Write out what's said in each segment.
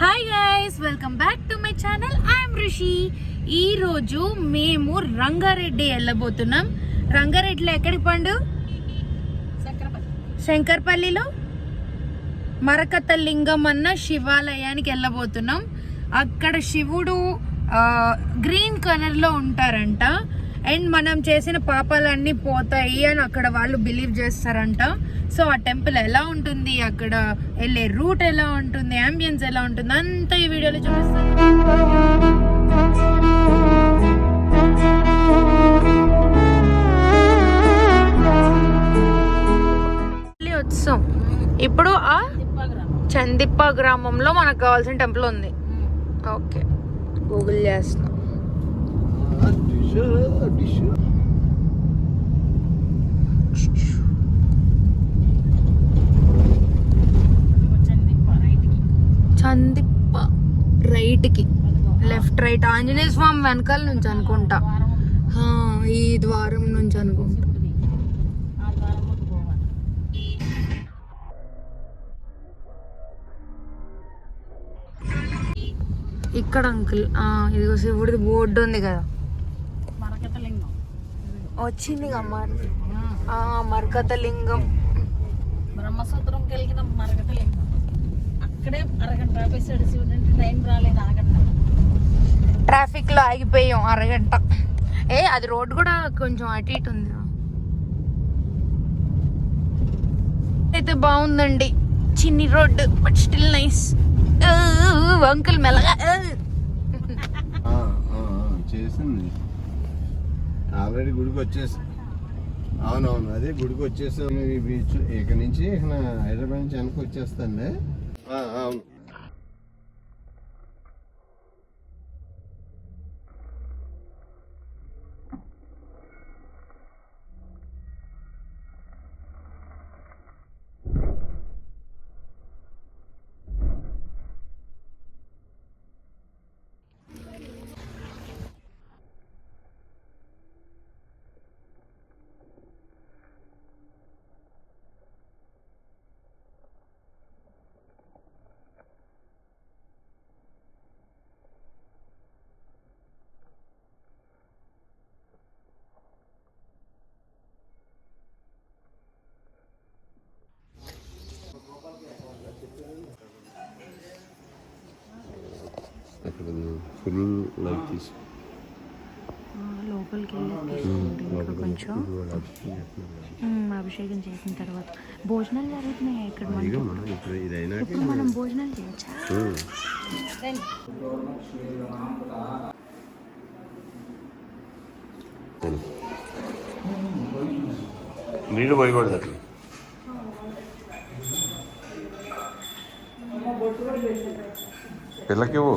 Hi guys welcome back to my channel I'm Rishi ఈ రోజు మేము రంగారెడ్డి వెళ్ళబోతున్నాం. రంగారెడ్డిలో ఎక్కడికి పండు? శంకర్పల్లిలో? మరకత లింగం అన్న శివాలయానికి వెళ్ళబోతున్నాం. అక్కడ శివుడు గ్రీన్ కలర్లో ఉంటారంట. అండ్ మనం చేసిన పాపాలన్నీ పోతాయి అని అక్కడ వాళ్ళు బిలీవ్ చేస్తారంట. సో ఆ టెంపుల్ ఎలా ఉంటుంది అక్కడ వెళ్ళే రూట్ ఎలా ఉంటుంది అంబియన్స్ ఎలా ఉంటుంది అంతా ఈ వీడియోలో చూపిస్తాను. మళ్ళీ వచ్చాం ఇప్పుడు ఆ చందిప్ప గ్రామంలో మనకు కావాల్సిన టెంపుల్ ఉంది. ఓకే. గూగుల్ చేస్తున్నాం. చందిప్ప రైట్కి లెఫ్ట్ రైట్ ఆంజనేయ స్వామి వెనకాల నుంచి అనుకుంటా. ఈ ద్వారం నుంచి అనుకుంటా. ఇక్కడ అంకుల్ ఆ, ఇదిగో శివుడిది బోర్డు ఉంది కదా. మరకతలింగం వచ్చింది మరి. ఆ మరకత లింగం. బ్రహ్మసూత్రం కలిగిన మరకతలింగం అక్కడే అరగంట ఆపేసాడు టైం రాలేదు ఆగంట ట్రాఫిక్లో ఆగిపోయాం అరగంట. ఏ అది రోడ్ కూడా కొంచెం అటు ఇటు ఉంది. అయితే బాగుందండి. చిన్ని road but still nice. Uncle మెల్లగా. ఆ, ఆ, ఆ, చేసింది. ఆల్రెడీ గుడికి వచ్చేసి అవునవును అదే గుడికి వచ్చేసాం ఈ బీచ్. ఇక నుంచి హైదరాబాద్ నుంచి వెనక్కి వచ్చేస్తాండి ఆ, అవును అక్కడ ఫుల్ లైట్ తీసి. లోపలికి వెళ్ళి కొంచెం. ఉమ్, అభిషేకం చేసిన తర్వాత. భోజనాలు జరుగుతున్నాయి ఇక్కడ ఇప్పుడు మనం భోజనాలు చేయొచ్చా? నీళ్ళు పోయకూడదు అట్లా. పిల్లకివ్వు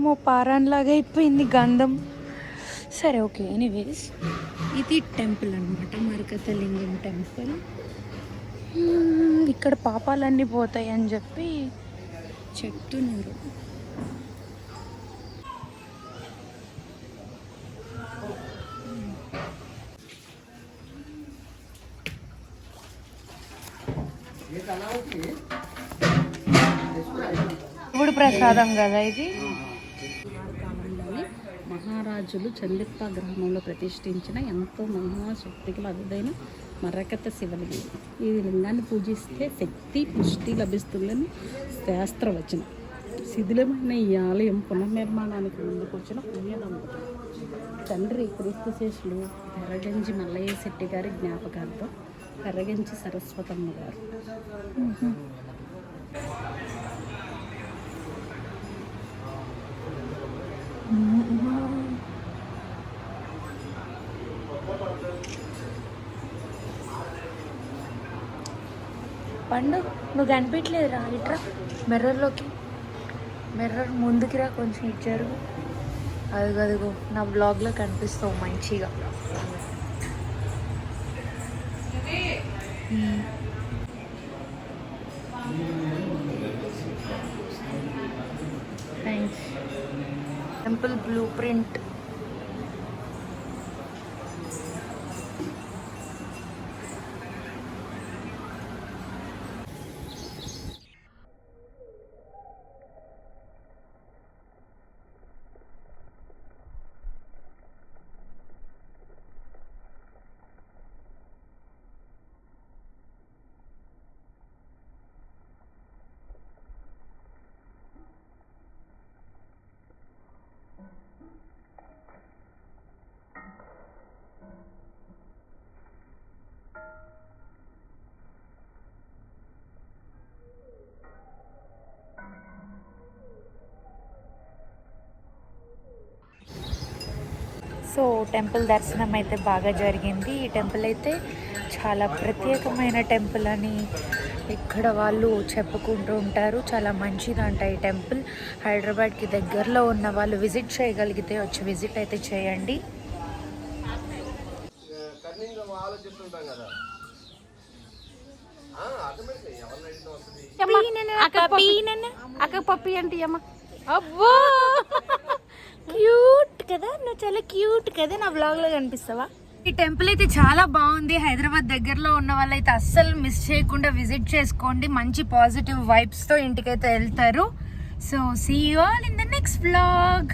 ఏమో పారాన్ లాగా అయిపోయింది గంధం. సరే ఓకే. ఎనీవేస్ ఇది టెంపుల్ అనమాట మరకత లింగం టెంపుల్ ఇక్కడ పాపాలన్నీ పోతాయి అని చెప్పి చెప్తున్నారు. ఇప్పుడు ప్రసాదం కదా ఇది? మహారాజులు చందిప్ప గ్రామంలో ప్రతిష్ఠించిన ఎంతో మహాశక్తికి అరుదైన మరకత శివలింగం ఈ లింగాన్ని పూజిస్తే శక్తి పుష్టి లభిస్తుందని శాస్త్రవచనం. శిథిలమైన ఈ ఆలయం పునర్నిర్మాణానికి ముందుకొచ్చిన వచ్చిన తండ్రి క్రీస్తుశేషులు ఎర్రగంజి మల్లయ్య శెట్టి గారి జ్ఞాపకార్థం ఎర్రగంజి సరస్వతమ్మ గారు. పండు నువ్వు కనిపించలేదు రా ఇట్రా. మిర్రర్లోకి. మిర్రర్ ముందుకి రా కొంచెం ఇచ్చారు అదిగో అదిగో నా బ్లాగ్లో కనిపిస్తావు మంచిగా. Thanks temple blueprint so temple దర్శనం అయితే బాగా జరిగింది. ఈ టెంపుల్ అయితే చాలా ప్రత్యేకమైన టెంపుల్ అని ఇక్కడ వాళ్ళు చెప్పుకుంటూ ఉంటారు. చాలా మంచిదంట ఈ టెంపుల్. హైదరాబాద్కి దగ్గరలో ఉన్న వాళ్ళు విజిట్ చేయగలిగితే వచ్చి విజిట్ అయితే చేయండి. కన్నింగ్ ఆలోచిస్తుంటాం కదా ఆటోమేటిక్ ఎవరిని అడిగితే వస్తుంది అక్క పప్పి అంటే అమ్మ అబ్బో! క్యూట్ కదా? నువ్వు చాలా క్యూట్ కదా? నా బ్లాగ్లో కనిపిస్తావా? ఈ టెంపుల్ అయితే చాలా బాగుంది. హైదరాబాద్ దగ్గరలో ఉన్న వాళ్ళైతే అస్సలు మిస్ చేయకుండా విజిట్ చేసుకోండి. మంచి పాజిటివ్ వైబ్స్తో ఇంటికైతే వెళ్తారు. So see you all in the next blog